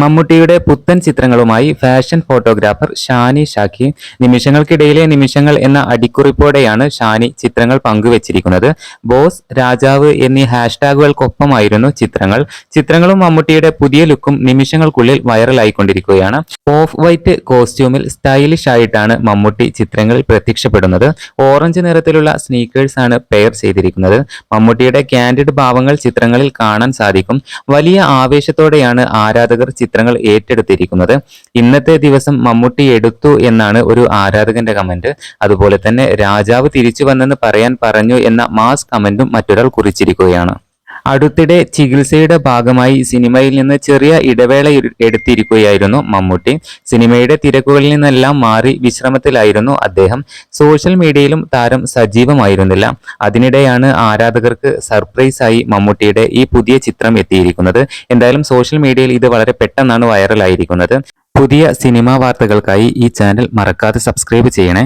മമ്മൂട്ടിയുടെ പുത്തൻ ചിത്രങ്ങളുമായി ഫാഷൻ ഫോട്ടോഗ്രാഫർ ഷാനി ഷാഖി. നിമിഷങ്ങൾക്കിടയിലെ നിമിഷങ്ങൾ എന്ന അടിക്കുറിപ്പോടെയാണ് ഷാനി ചിത്രങ്ങൾ പങ്കുവച്ചിരിക്കുന്നത്. ബോസ് രാജാവ് എന്നീ ഹാഷ്ടാഗുകൾക്കൊപ്പമായിരുന്നു ചിത്രങ്ങൾ. ചിത്രങ്ങളും മമ്മൂട്ടിയുടെ പുതിയ ലുക്കും നിമിഷങ്ങൾക്കുള്ളിൽ വൈറലായിക്കൊണ്ടിരിക്കുകയാണ്. ഓഫ് വൈറ്റ് കോസ്റ്റ്യൂമിൽ സ്റ്റൈലിഷ് ആയിട്ടാണ് മമ്മൂട്ടി ചിത്രങ്ങളിൽ പ്രത്യക്ഷപ്പെടുന്നത്. ഓറഞ്ച് നിറത്തിലുള്ള സ്നീക്കേഴ്സ് ആണ് പെയർ ചെയ്തിരിക്കുന്നത്. മമ്മൂട്ടിയുടെ ക്യാൻഡിഡ് ഭാവങ്ങൾ ചിത്രങ്ങളിൽ കാണാൻ സാധിക്കും. വലിയ ആവേശത്തോടെയാണ് ആരാധകർ ചിത്രങ്ങൾ ഏറ്റെടുത്തിരിക്കുന്നത്. ഇന്നത്തെ ദിവസം മമ്മൂട്ടി എടുത്തു എന്നാണ് ഒരു ആരാധകന്റെ കമന്റ് അതുപോലെ തന്നെ രാജാവ് തിരിച്ചു വന്നെന്ന് പറയാൻ പറഞ്ഞു എന്ന മാസ് കമന്റും മറ്റൊരാൾ കുറിച്ചിരിക്കുകയാണ്. അടുത്തിടെ ചികിത്സയുടെ ഭാഗമായി സിനിമയിൽ നിന്ന് ചെറിയ ഇടവേള എടുത്തിരിക്കുകയായിരുന്നു മമ്മൂട്ടി. സിനിമയുടെ തിരക്കുകളിൽ നിന്നെല്ലാം മാറി വിശ്രമത്തിലായിരുന്നു അദ്ദേഹം. സോഷ്യൽ മീഡിയയിലും താരം സജീവമായിരുന്നില്ല. അതിനിടെയാണ് ആരാധകർക്ക് സർപ്രൈസായി മമ്മൂട്ടിയുടെ ഈ പുതിയ ചിത്രം എത്തിയിരിക്കുന്നത്. എന്തായാലും സോഷ്യൽ മീഡിയയിൽ ഇത് വളരെ പെട്ടെന്നാണ് വൈറലായിരിക്കുന്നത്. പുതിയ സിനിമാ വാർത്തകൾക്കായി ഈ ചാനൽ മറക്കാതെ സബ്സ്ക്രൈബ് ചെയ്യണേ.